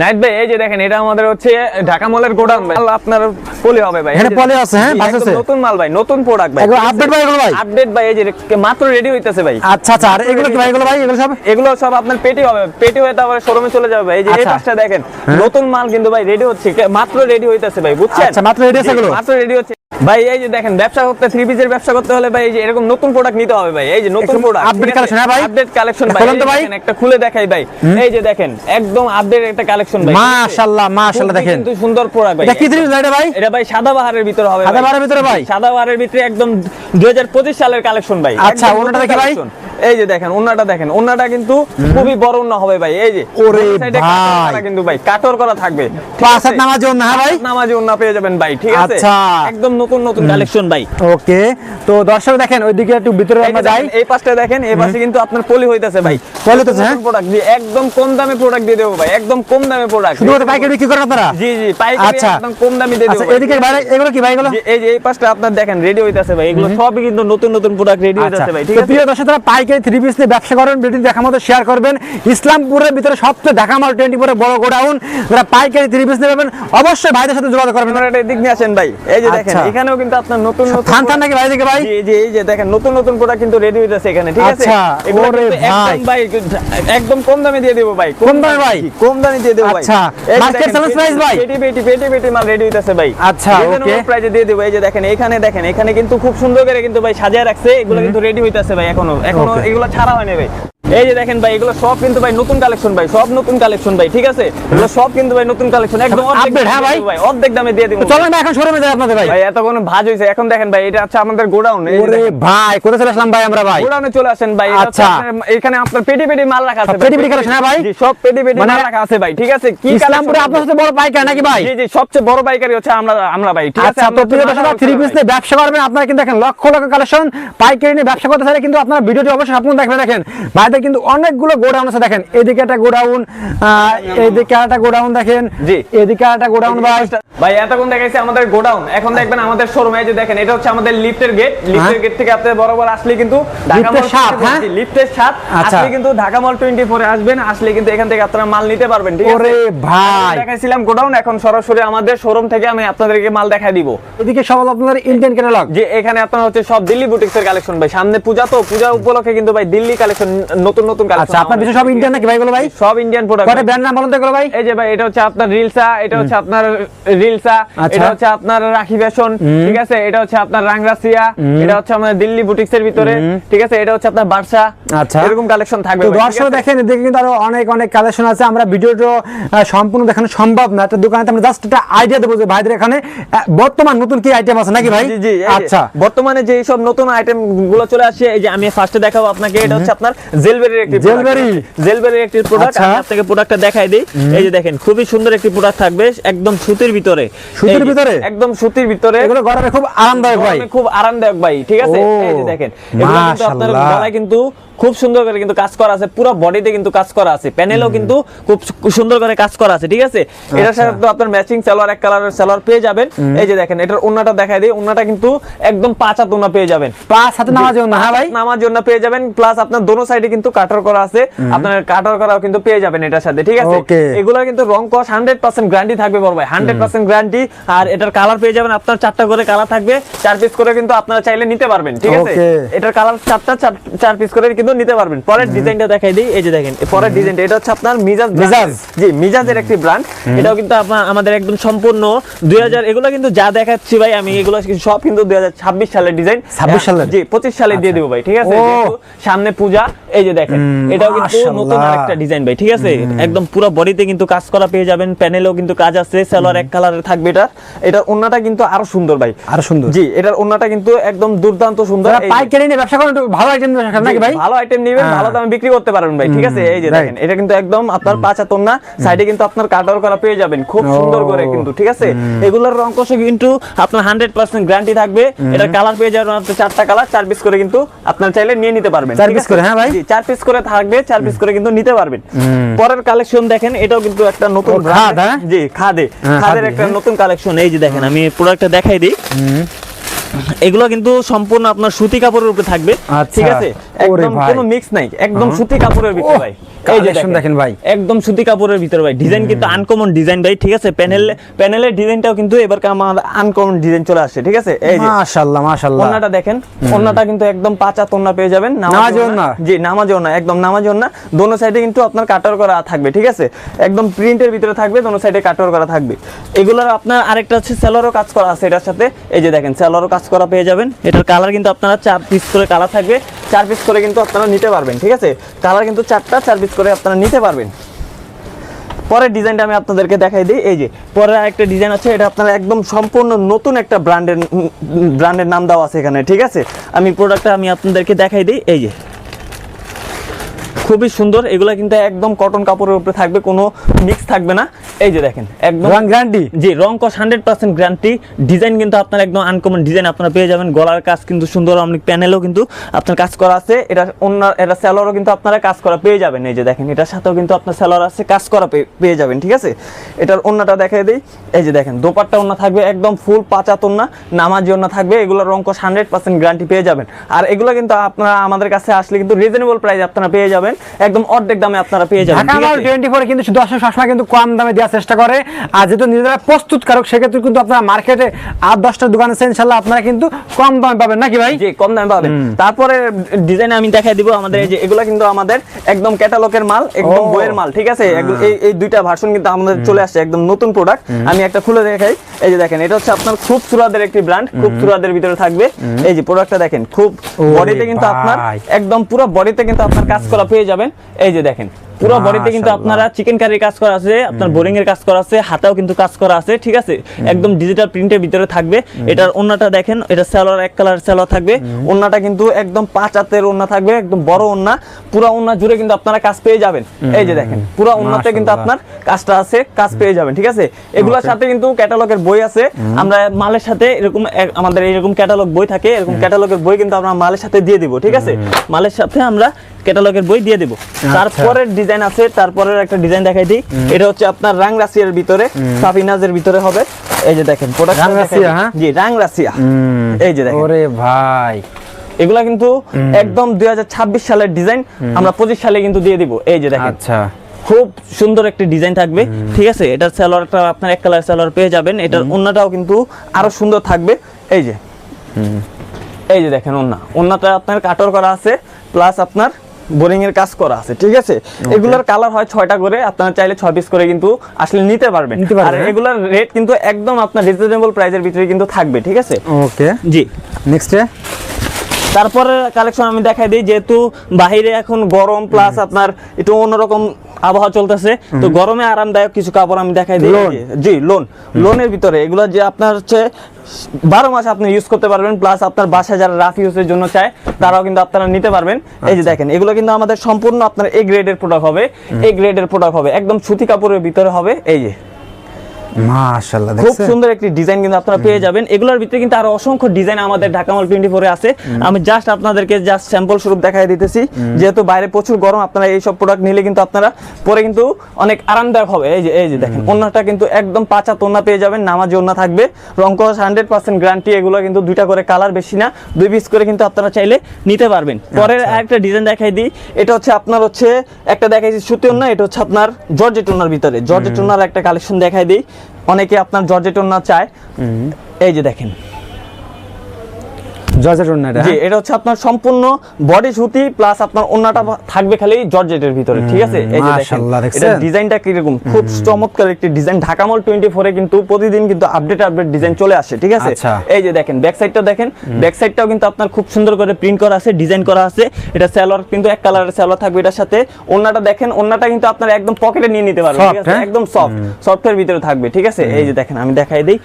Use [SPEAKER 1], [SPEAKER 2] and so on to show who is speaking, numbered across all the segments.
[SPEAKER 1] Night ভাই এই যে দেখেন এটা আমাদের হচ্ছে ঢাকা মলের গোডাউন ভাই। আপনার পলি হবে ভাই। এটা
[SPEAKER 2] পলি আছে, হ্যাঁ, আছে।
[SPEAKER 1] নতুন মাল ভাই নতুন প্রোডাক্ট ভাই।
[SPEAKER 2] এগুলো আপডেট ভাই এগুলো ভাই?
[SPEAKER 1] আপডেট ভাই এই যে মাত্র রেডি হইতাছে ভাই।
[SPEAKER 2] আচ্ছা আচ্ছা আর এগুলো কি ভাই এগুলো ভাই এগুলো সব?
[SPEAKER 1] এগুলো সব আপনার পেটি হবে পেটি হয়ে তারপরে শোরুমে চলে যাবে ভাই। এই যে এই
[SPEAKER 2] আচ্ছা।
[SPEAKER 1] পাশটা দেখেন নতুন মাল কিন্তু ভাই রেডি হচ্ছে মাত্র রেডি হইতাছে ভাই বুঝছেন?
[SPEAKER 2] আচ্ছা, মাত্র রেডি আছে এগুলো?
[SPEAKER 1] মাত্র রেডি হচ্ছে। ভাই এই যে দেখেন ব্যবসা করতে থ্রি পিসের ব্যবসা করতে হলে ভাই এই যে এরকম নতুন প্রোডাক্ট নিতে হবে ভাই। এই যে নতুন প্রোডাক্ট
[SPEAKER 2] আপডেট কালেকশন হ্যাঁ ভাই?
[SPEAKER 1] আপডেট কালেকশন ভাই
[SPEAKER 2] খোলেন তো ভাই।
[SPEAKER 1] একটা খুলে দেখাই ভাই। এই যে দেখেন একদম আপডেট একটা কালেকশন ভাই
[SPEAKER 2] মাশাআল্লাহ মাশাআল্লাহ দেখেন।
[SPEAKER 1] কিন্তু সুন্দর প্রোডাক্ট ভাই
[SPEAKER 2] এটা কি জিনিস ভাই এটা ভাই?
[SPEAKER 1] এটা ভাই সাদা বাহারের ভিতরে হবে
[SPEAKER 2] সাদা বাহারের ভিতরে ভাই?
[SPEAKER 1] সাদা বাহারের ভিতরে একদম 2025 সালের কালেকশন ভাই
[SPEAKER 2] আচ্ছা,
[SPEAKER 1] ওটা
[SPEAKER 2] দেখি ভাই?
[SPEAKER 1] এই যে দেখেন ওনাটা দেখেন ওনাটা কিন্তু খুবই বড় ওনা হবে ভাই এই যে
[SPEAKER 2] ওরে ভাই।
[SPEAKER 1] কিন্তু ভাই কাটর করা থাকবে। ঠিক
[SPEAKER 2] পাঁচ
[SPEAKER 1] আছে?
[SPEAKER 2] হাত নামাজ জন্য হ্যাঁ ভাই?
[SPEAKER 1] নামাজে ওনা পেয়ে যাবেন ভাই ঠিক আছে?
[SPEAKER 2] আচ্ছা।
[SPEAKER 1] একদম নতুন নতুন কালেকশন ভাই।
[SPEAKER 2] ওকে তো দর্শক দেখেন ওইদিকে একটু ভিতরে আমরা যাই।
[SPEAKER 1] এই পাশটা দেখেন এই পাশে কিন্তু আপনার পলি হইতাছে ভাই।
[SPEAKER 2] পলি হ্যাঁ?
[SPEAKER 1] প্রোডাক্ট জি একদম কম দামে প্রোডাক্ট দিয়ে দেবো ভাই একদম কম দামে প্রোডাক্ট
[SPEAKER 2] শুধুমাত্র পাইকারি বিক্রি করেন আপনারা?
[SPEAKER 1] জি জি পাইকারি
[SPEAKER 2] আচ্ছা।
[SPEAKER 1] একদম কম দামে দিয়ে দেব আচ্ছা
[SPEAKER 2] এদিকে ভাই এগুলো কি ভাই এগুলো?
[SPEAKER 1] এই যে এই পাশটা আপনার দেখেন রেডি হইতাছে ভাই এগুলো সবই কিন্তু নতুন নতুন প্রোডাক্ট রেডি হইতাছে ভাই ঠিক
[SPEAKER 2] তো
[SPEAKER 1] আছে?
[SPEAKER 2] প্রিয় দর্শক যারা পাইকারি থ্রি পিস নিয়ে ব্যবসা করেন ভিডিও দেখা মতো শেয়ার করবেন। ইসলামপুরের ভিতরে সবচেয়ে ঢাকা মাল টোয়েন্টি ফোরে বড় গোডাউন। যারা পাইকারি থ্রি পিস নেবেন অবশ্যই ভাইদের সাথে যোগাযোগ করবেন।
[SPEAKER 1] আপনারা এটা দিক নিয়ে আসেন ভাই। এই যে দেখেন
[SPEAKER 2] আচ্ছা।
[SPEAKER 1] এখানেও কিন্তু আপনার নতুন নতুন
[SPEAKER 2] থান থান নাকি ভাই? দিকে ভাই
[SPEAKER 1] এই যে দেখেন নতুন নতুন প্রোডাক্ট কিন্তু রেডি হইতাছে এখানে ঠিক আছে?
[SPEAKER 2] আচ্ছা,
[SPEAKER 1] এগুলো একদম ভাই একদম কম দামে দিয়ে দেবো ভাই।
[SPEAKER 2] কম দামে ভাই?
[SPEAKER 1] কম দামে দিয়ে দেবো ভাই।
[SPEAKER 2] আচ্ছা,
[SPEAKER 1] যে
[SPEAKER 2] market
[SPEAKER 1] দেখেন,
[SPEAKER 2] ভাই?
[SPEAKER 1] পেটি পেটি পেটি পেটি মাল রেডি হইতাছে ভাই।
[SPEAKER 2] আচ্ছা, okay.
[SPEAKER 1] প্রাইজে দিয়ে দেবো। এই যে দেখেন এখানে দেখেন এখানে কিন্তু খুব সুন্দর করে কিন্তু ভাই সাজিয়ে রাখছে। এগুলো কিন্তু রেডি হইতাছে ভাই এখনও
[SPEAKER 2] এখনও.
[SPEAKER 1] এগুলো ছাড়া হয়নি ভাই। এই যে দেখেন ভাই এগুলো সব কিন্তু ভাই নতুন কালেকশন ভাই সব নতুন কালেকশন ভাই ঠিক আছে? এগুলো সব কিন্তু ভাই নতুন কালেকশন একদম অর্ধেক
[SPEAKER 2] হ্যাঁ
[SPEAKER 1] দামে
[SPEAKER 2] ভাই?
[SPEAKER 1] অর্ধেক দামে দিয়ে দিব।
[SPEAKER 2] চলেন ভাই এখন শোরুমে যাই আপনাদের ভাই।
[SPEAKER 1] ভাই এতক্ষণ ভাজ হয়েছে এখন দেখেন ভাই এটা হচ্ছে আমাদের গোডাউন।
[SPEAKER 2] ওরে ভাই কোথায় চলে আসলাম ভাই আমরা ভাই?
[SPEAKER 1] গোডাউনে চলে আসেন ভাই
[SPEAKER 2] আচ্ছা।
[SPEAKER 1] এখানে আপনার পেটি পেটি মাল রাখা আছে
[SPEAKER 2] পেটি পেটি collection, হ্যাঁ ভাই?
[SPEAKER 1] সব পেটি পেটি
[SPEAKER 2] মানে
[SPEAKER 1] মাল রাখা আছে ভাই ঠিক আছে? কি
[SPEAKER 2] ইসলামপুরে আপনার সাথে বড় পাইকারি নাকি ভাই?
[SPEAKER 1] জি জি সবচেয়ে বড় পাইকারি হচ্ছে আমরা আমরা ভাই ঠিক আছে?
[SPEAKER 2] আচ্ছা তো প্রিয় দর্শক থ্রি পিস নিয়ে ব্যবসা করবেন আপনারা কিন্তু দেখেন লক্ষ লক্ষ কালেকশন পাইকারি নিয়ে ব্যবসা করতে চাইলে কিন্তু আপনারা ভিডিওটি অবশ্যই সম্পূর্ণ দেখবেন দেখেন। ভাইদের কিন্তু অনেকগুলো গোডাউন আছে দেখেন। এদিকে একটা গোডাউন এদিকে একটা গোডাউন দেখেন।
[SPEAKER 1] জি।
[SPEAKER 2] এদিকে একটা গোডাউন ভাই।
[SPEAKER 1] ভাই এতক্ষণ দেখাইছে আমাদের গোডাউন। এখন দেখবেন আমাদের শোরুমে যে দেখেন এটা হচ্ছে আমাদের লিফটের গেট। লিফটের গেট থেকে আপনি বরাবর আসলে কিন্তু ঢাকা মল
[SPEAKER 2] হ্যাঁ?
[SPEAKER 1] লিফটের সাত
[SPEAKER 2] আচ্ছা।
[SPEAKER 1] আসলে কিন্তু ঢাকা মল টোয়েন্টি ফোরে আসবেন আসলে কিন্তু এখান থেকে আপনারা মাল নিতে পারবেন ঠিক আছে?
[SPEAKER 2] ওরে ভাই।
[SPEAKER 1] দেখাইছিলাম গোডাউন এখন সরাসরি আমাদের শোরুম থেকে আমি আপনাদেরকে মাল দেখাই দিব।
[SPEAKER 2] এদিকে সব আপনাদের ইন্ডিয়ান ক্যাটালগ
[SPEAKER 1] যে এখানে আপনার হচ্ছে সব দিল্লি বুটিক্স এর কালেকশন ভাই। সামনে পূজা তো পূজা উপলক্ষে কিন্তু ভাই দিল্লি কালেকশন নতুন নতুন কালেকশন
[SPEAKER 2] আচ্ছা আপনার বিষয় সব ইন্ডিয়ান নাকি ভাই গুলো ভাই?
[SPEAKER 1] সব ইন্ডিয়ান প্রোডাক্ট
[SPEAKER 2] কয়টা ব্র্যান্ড নাম বলুন তো ভাই?
[SPEAKER 1] এই যে ভাই এটা হচ্ছে আপনার রিলসা এটা হচ্ছে আপনার রিলসা
[SPEAKER 2] আচ্ছা।
[SPEAKER 1] এটা হচ্ছে আপনার রাখি ফ্যাশন ঠিক আছে? এটা হচ্ছে আপনার রাংরাসিয়া এটা হচ্ছে আমাদের দিল্লি বুটিক্স এর ভিতরে ঠিক আছে? এটা হচ্ছে আপনার বাদশা
[SPEAKER 2] আচ্ছা।
[SPEAKER 1] এরকম কালেকশন থাকবে
[SPEAKER 2] তো দর্শক দেখেন এদিকে কিন্তু আরও অনেক অনেক কালেকশন আছে। আমরা ভিডিওটা সম্পূর্ণ দেখানো সম্ভব না। একটা দোকানে আমরা জাস্ট একটা আইডিয়া দেবো যে ভাইদের এখানে বর্তমান নতুন কি আইটেম আছে নাকি ভাই?
[SPEAKER 1] জি জি
[SPEAKER 2] আচ্ছা।
[SPEAKER 1] বর্তমানে যে সব নতুন আইটেমগুলো চলে আসছে এই যে আমি ফার্স্টে দেখাবো আপনাকে এটা হচ্ছে আপনার জেলবেরির একটি
[SPEAKER 2] জেলবেরি।
[SPEAKER 1] জেলবেরির একটি প্রোডাক্ট
[SPEAKER 2] আচ্ছা।
[SPEAKER 1] আমি আপনাকে প্রোডাক্টটা দেখাই দিই। এই যে দেখেন খুবই সুন্দর একটি প্রোডাক্ট থাকবে একদম সুতির ভিতরে।
[SPEAKER 2] সুতির ভিতরে?
[SPEAKER 1] একদম সুতির ভিতরে।
[SPEAKER 2] এগুলো গরমে খুব আরামদায়ক ভাই।
[SPEAKER 1] খুব আরামদায়ক ভাই ঠিক আছে? এই যে দেখেন এগুলো কিন্তু আপনার গলায় কিন্তু খুব সুন্দর করে কিন্তু কাজ করা আছে পুরো বডিতে কিন্তু কাজ করা আছে প্যানেলও কিন্তু খুব সুন্দর করে কাজ করা আছে ঠিক আছে? এটার সাথে তো আপনার ম্যাচিং সালোয়ার এক কালারের সালোয়ার পেয়ে যাবেন। এই যে দেখেন এটার ওন্নাটা দেখাই দিই ওন্নাটা কিন্তু একদম পাঁচ হাত ওন্না পেয়ে যাবেন।
[SPEAKER 2] পাঁচ হাতে নামাজ না হ্যাঁ ভাই?
[SPEAKER 1] নামার জন্য পেয়ে যাবেন প্লাস আপনার দোনো সাইডে কিন্তু কাটার করা আছে। আপনার কাটার করাও কিন্তু পেয়ে যাবেন এটার সাথে ঠিক আছে? এগুলো কিন্তু রং কস হান্ড্রেড পার্সেন্ট গ্যারান্টি থাকবে বড় ভাই হান্ড্রেড পার্সেন্ট গ্যারান্টি আর এটার কালার পেয়ে যাবেন আপনার চারটা করে কালার থাকবে। চার পিস করে কিন্তু আপনারা চাইলে নিতে পারবেন ঠিক আছে? এটার কালার চারটা চার- পিস করে কিন্তু নিতে পারবেন। পরের ডিজাইনটা দেখাই দিই এই যে দেখেন পরের ডিজাইনটা এটা হচ্ছে আপনার মিজাজ
[SPEAKER 2] মিজাজ।
[SPEAKER 1] জি মিজাজের একটি ব্র্যান্ড এটাও কিন্তু আমাদের একদম সম্পূর্ণ দুই হাজার এগুলো কিন্তু যা দেখাচ্ছি ভাই আমি এগুলো সব কিন্তু দুই হাজার ছাব্বিশ সালের ডিজাইন
[SPEAKER 2] 26 সালের?
[SPEAKER 1] জি পঁচিশ সালে দিয়ে দেবো ভাই ঠিক আছে? সামনে পূজা এই যে দেখেন এটাও কিন্তু নতুন আরেকটা ডিজাইন ভাই ঠিক আছে? একদম পুরো বডিতে কিন্তু কাজ করা পেয়ে যাবেন প্যানেলেও কিন্তু কাজ আছে সালোয়ার এক কালারের থাকবে এটা। এটার ওন্নাটা কিন্তু আরও সুন্দর ভাই।
[SPEAKER 2] আরও সুন্দর।
[SPEAKER 1] জি এটার ওন্নাটা কিন্তু একদম দুর্দান্ত সুন্দর। যে-
[SPEAKER 2] পাইকারি নিয়ে ব্যবসা করেন ভালো আইটেম নাকি ভাই?
[SPEAKER 1] ভালো আইটেম নেবেন
[SPEAKER 2] হ্যাঁ।
[SPEAKER 1] ভালো দামে বিক্রি করতে পারবেন ভাই ঠিক আছে? এই যে দেখেন এটা কিন্তু একদম আপনার পাঁচ হাতন না সাইডে কিন্তু আপনার কাটার করা পেয়ে যাবেন খুব সুন্দর করে কিন্তু ঠিক আছে? এগুলোর রং কষে কিন্তু আপনার হান্ড্রেড পার্সেন্ট গ্যারান্টি থাকবে। এটার কালার পেয়ে যাবেন আপনার চারটা কালার চার পিস করে কিন্তু আপনার চাইলে নিয়ে নিতে পারবেন আছে?
[SPEAKER 2] করে, হ্যাঁ ভাই?
[SPEAKER 1] চার পিস করে থাকবে চার পিস করে কিন্তু নিতে পারবেন। পরের কালেকশন দেখেন এটাও কিন্তু একটা নতুন
[SPEAKER 2] খাদ, হ্যাঁ?
[SPEAKER 1] জি খাদে।
[SPEAKER 2] হ্যাঁ,
[SPEAKER 1] খাদের একটা
[SPEAKER 2] হ্যাঁ।
[SPEAKER 1] নতুন কালেকশন এই যে দেখেন আমি প্রোডাক্টটা দেখাই দিই। এগুলো কিন্তু সম্পূর্ণ আপনার সুতি কাপড়ের উপরে থাকবে।
[SPEAKER 2] আচ্ছা।
[SPEAKER 1] ঠিক আছে? একদম। কোনো মিক্স নাই। একদম সুতি কাপড়ের ভিতরে ভাই।
[SPEAKER 2] collection দেখেন ভাই।
[SPEAKER 1] একদম সুতি কাপড়ের ভিতরে ভাই। ডিজাইন কিন্তু আনকমন ডিজাইন ভাই ঠিক আছে? প্যানেল প্যানেলের ডিজাইনটাও কিন্তু এবার আমাদের আনকমন ডিজাইন চলে আসছে ঠিক আছে? এই যে
[SPEAKER 2] মাশাআল্লাহ মাশাআল্লাহ
[SPEAKER 1] ওন্নাটা দেখেন। ওন্নাটা কিন্তু একদম পাঁচা তোন্না পেয়ে যাবেন।
[SPEAKER 2] নামাজি ওন্না?
[SPEAKER 1] জি নামাজি ওন্না একদম নামাজি ওন্না দোনো সাইডে কিন্তু আপনার কাটার করা থাকবে ঠিক আছে? একদম প্রিন্টের ভিতরে থাকবে দোনো সাইডে কাটার করা থাকবে। এগুলোর আপনার আরেকটা হচ্ছে সেলোরও কাজ করা আছে এটার সাথে। এই যে দেখেন সেলোরও কাজ করা পেয়ে যাবেন। এটার কালার কিন্তু আপনারা চার পিস করে কালার থাকবে। চার পিস করে কিন্তু আপনারা নিতে পারবেন, ঠিক আছে? কালার কিন্তু চারটা, চার পিস করে আপনারা নিতে পারবেন। পরের ডিজাইনটা আমি আপনাদেরকে দেখাই দিই। এই যে, পরের আরেকটা ডিজাইন আছে, এটা আপনারা একদম সম্পূর্ণ নতুন একটা ব্র্যান্ডের ব্র্যান্ডের নাম দেওয়া আছে এখানে, ঠিক আছে? আমি প্রোডাক্টটা আমি আপনাদেরকে দেখাই দিই। এই যে, খুবই সুন্দর। এগুলো কিন্তু একদম কটন কাপড়ের উপরে থাকবে, কোনো মিক্স থাকবে না। এই যে দেখেন একদম
[SPEAKER 2] রং গ্যারান্টি
[SPEAKER 1] জি রং কস হান্ড্রেড পার্সেন্ট গ্যারান্টি ডিজাইন কিন্তু আপনার একদম আনকমন ডিজাইন আপনারা পেয়ে যাবেন। গলার কাজ কিন্তু সুন্দর অনেক প্যানেলও কিন্তু আপনার কাজ করা আছে। এটা অন্য এটা স্যালোরও কিন্তু আপনারা কাজ করা পেয়ে যাবেন। এই যে দেখেন এটার সাথেও কিন্তু আপনার স্যালোর আছে কাজ করা পেয়ে- যাবেন ঠিক আছে? এটার অন্যটা দেখাই দিই। এই যে দেখেন দোপাট্টা অন্য থাকবে একদম ফুল পাঁচা তোন্না নামাজি অন্য থাকবে। এগুলো রং কস হান্ড্রেড পার্সেন্ট গ্যারান্টি পেয়ে যাবেন। আর এগুলো কিন্তু আপনারা আমাদের কাছে আসলে কিন্তু রিজনেবল প্রাইস আপনারা পেয়ে যাবেন। একদম অর্ধেক দামে আপনারা পেয়ে যাবেন?
[SPEAKER 2] টোয়েন্টি ফোরে কিন্তু দর্শক সবসময় কিন্তু কম দামে দেওয়ার চেষ্টা করে। আর যেহেতু নিজেরা প্রস্তুতকারক সেক্ষেত্রে কিন্তু আপনারা মার্কেটে আট দশটা দোকান আছে ইনশাল্লাহ আপনারা কিন্তু কম দামে পাবেন। নাকি ভাই?
[SPEAKER 1] জি কম দামে পাবেন। তারপরে ডিজাইন আমি দেখাই দিব আমাদের এই যে এগুলো কিন্তু আমাদের একদম ক্যাটালগের মাল একদম বইয়ের মাল ঠিক আছে? এই দুইটা ভার্সন কিন্তু আমাদের চলে আসছে একদম নতুন প্রোডাক্ট আমি একটা খুলে দেখাই। এই যে দেখেন এটা হচ্ছে আপনার খুব সুরাদের একটি ব্র্যান্ড খুব সুরাদের ভিতরে থাকবে। এই যে প্রোডাক্টটা দেখেন খুব বডিতে কিন্তু আপনার একদম পুরো বডিতে কিন্তু আপনার কাজ করা পেয়ে যাবেন। এই যে দেখেন পুরো বডিতে কিন্তু। আপনারা চিকেন কারির কাজ করা আছে আপনার বোরিং এর কাজ করা আছে হাতেও কিন্তু কাজ করা আছে ঠিক আছে? একদম ডিজিটাল প্রিন্টের ভিতরে থাকবে। এটার ওন্নাটা দেখেন এটা সালোয়ার এক কালার সালোয়ার থাকবে। ওন্নাটা কিন্তু একদম পাঁচ হাতের ওন্না থাকবে একদম বড় ওন্না। পুরো ওন্না জুড়ে কিন্তু আপনারা কাজ পেয়ে যাবেন। এই যে দেখেন পুরো ওন্নাতে কিন্তু আপনার কাজটা আছে কাজ পেয়ে যাবেন ঠিক আছে? এগুলোর সাথে কিন্তু ক্যাটালগের বই আছে। আমরা মালের সাথে এরকম আমাদের এরকম ক্যাটালগ বই থাকে এরকম ক্যাটালগের বই কিন্তু আমরা মালের সাথে দিয়ে দিব ঠিক আছে? মালের সাথে আমরা ক্যাটালগের বই দিয়ে দিব। তারপরের ডিজাইন আছে তারপরের একটা ডিজাইন দেখাই দিই। এটা হচ্ছে আপনার রাং রাশিয়ার ভিতরে সাফিনাজের ভিতরে হবে। এই যে দেখেন প্রোডাক্ট
[SPEAKER 2] রাং রাশিয়া, হ্যাঁ?
[SPEAKER 1] জি রাং রাশিয়া এই যে দেখেন।
[SPEAKER 2] ওরে ভাই।
[SPEAKER 1] এগুলা কিন্তু একদম দুই সালের ডিজাইন। আমরা পঁচিশ সালে কিন্তু দিয়ে দিব। এই যে দেখেন।
[SPEAKER 2] আচ্ছা।
[SPEAKER 1] খুব সুন্দর একটি ডিজাইন থাকবে। ঠিক আছে এটার সালোয়ারটা আপনার এক কালার সালোয়ার পেয়ে যাবেন। এটার ওন্নাটাও কিন্তু আরও সুন্দর থাকবে। এই যে। এই যে দেখেন ওন্না। ওন্নাটা আপনার কাটর করা আছে প্লাস আপনার বোরিং এর কাজ করা আছে ঠিক আছে? এগুলোর কালার হয় ছয়টা করে আপনারা চাইলে ছয় পিস করে কিন্তু আসলে নিতে পারবেন। আর
[SPEAKER 2] হ্যাঁ?
[SPEAKER 1] এগুলোর রেট কিন্তু একদম আপনার রিজনেবল প্রাইসের ভিতরে কিন্তু থাকবে ঠিক আছে?
[SPEAKER 2] ওকে
[SPEAKER 1] জি।
[SPEAKER 2] নেক্সটে
[SPEAKER 1] তারপরে কালেকশন আমি দেখাই দিই যেহেতু বাহিরে এখন গরম প্লাস আপনার একটু অন্যরকম আবহাওয়া চলতেছে। তো গরমে আরামদায়ক কিছু কাপড় আমি দেখাই দিই। জি লোন। লোনের ভিতরে এগুলো যে আপনার হচ্ছে বারো মাস আপনি ইউজ করতে পারবেন প্লাস আপনার বাসায় যারা রাফ ইউজের জন্য চায় তারাও কিন্তু আপনারা নিতে পারবেন। এই যে দেখেন এগুলো কিন্তু আমাদের সম্পূর্ণ আপনার এ গ্রেডের প্রোডাক্ট হবে। এ গ্রেডের প্রোডাক্ট হবে। একদম সুতি কাপড়ের ভিতরে হবে। এই যে
[SPEAKER 2] মাশাআল্লাহ
[SPEAKER 1] খুব সুন্দর একটি ডিজাইন কিন্তু আপনারা পেয়ে যাবেন। এগুলোর ভিতরে কিন্তু আরও অসংখ্য ডিজাইন আমাদের ঢাকা মাল টোয়েন্টি ফোরে আছে। আমি জাস্ট আপনাদেরকে জাস্ট স্যাম্পল স্বরূপ দেখাই দিতেছি। যেহেতু বাইরে প্রচুর গরম আপনারা এই সব প্রোডাক্ট নিলে কিন্তু আপনারা পরে কিন্তু অনেক আরামদায়ক হবে। এই যে এই যে দেখেন ওন্নাটা কিন্তু একদম পাঁচা তোন্না পেয়ে যাবেন নামাজি ওন্না থাকবে। রংকস হান্ড্রেড পার্সেন্ট গ্যারান্টি এগুলো কিন্তু দুইটা করে কালার বেশি না দুই পিস করে কিন্তু আপনারা চাইলে নিতে পারবেন। পরের আরেকটা ডিজাইন দেখাই দিই। এটা হচ্ছে আপনার হচ্ছে একটা দেখাইছি সুতি ওন্না এটা হচ্ছে আপনার জর্জেট ওন্নার ভিতরে। জর্জেট ওন্নার একটা কালেকশন দেখাই দিই। অনেকে আপনার জর্জেটন না চায়। এই যে দেখেন।
[SPEAKER 2] জর্জেট ওন্না
[SPEAKER 1] জি এটা হচ্ছে আপনার সম্পূর্ণ বডি সুতি প্লাস আপনার ওন্নাটা থাকবে খালি জর্জেটের ভিতরে ঠিক আছে? এই যে দেখেন? এটা ডিজাইনটা কীরকম? খুব চমৎকার একটি ডিজাইন। ঢাকা মল 24 এ কিন্তু প্রতিদিন কিন্তু আপডেট আপডেট ডিজাইন চলে আসে ঠিক আছে?
[SPEAKER 2] আচ্ছা।
[SPEAKER 1] এই যে দেখেন ব্যাক সাইডটা দেখেন ব্যাক সাইডটাও কিন্তু আপনার খুব সুন্দর করে প্রিন্ট করা আছে ডিজাইন করা আছে। এটা সালোয়ার কিন্তু এক কালারের সালোয়ার থাকবে এটার সাথে। ওন্নাটা দেখেন ওন্নাটা কিন্তু আপনার একদম পকেটে নিয়ে নিতে পারবেন ঠিক আছে?
[SPEAKER 2] হ্যাঁ?
[SPEAKER 1] একদম সফট সফটের ভিতরে থাকবে ঠিক আছে? এই যে দেখেন আমি দেখাই দিই।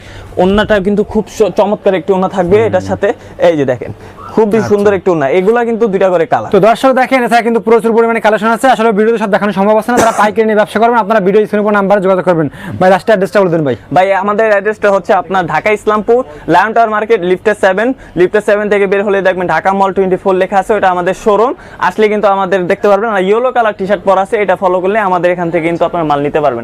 [SPEAKER 1] ওন্নাটা কিন্তু খুব চমৎকার একটি ওন্না থাকবে এটার সাথে। এই যে দেখেন। খুবই সুন্দর একটি ওন্না এগুলা কিন্তু দুইটা করে কালার
[SPEAKER 2] তো দর্শক দেখেন এছাড়া কিন্তু প্রচুর পরিমাণে কালেকশন আছে। আসলে ভিডিওতে সব দেখানো সম্ভব আছে না। তারা পাইকারি নিয়ে ব্যবসা করবেন আপনারা ভিডিও স্ক্রিনে কোন নাম্বারে যোগাযোগ করবেন। ভাই লাস্ট অ্যাড্রেসটা বলে দেন ভাই।
[SPEAKER 1] ভাই আমাদের অ্যাড্রেসটা হচ্ছে আপনার Dhaka Islampur Lion Tower market লিফটের সেভেন লিফটের সেভেন থেকে বের হলে দেখবেন ঢাকা মল টোয়েন্টি ফোর লেখা আছে। ওটা আমাদের শোরুম আসলে কিন্তু আমাদের দেখতে পারবেন আর ইয়েলো কালার টি শার্ট পরা আছে। এটা ফলো করলে আমাদের এখান থেকে কিন্তু আপনার মাল নিতে পারবেন।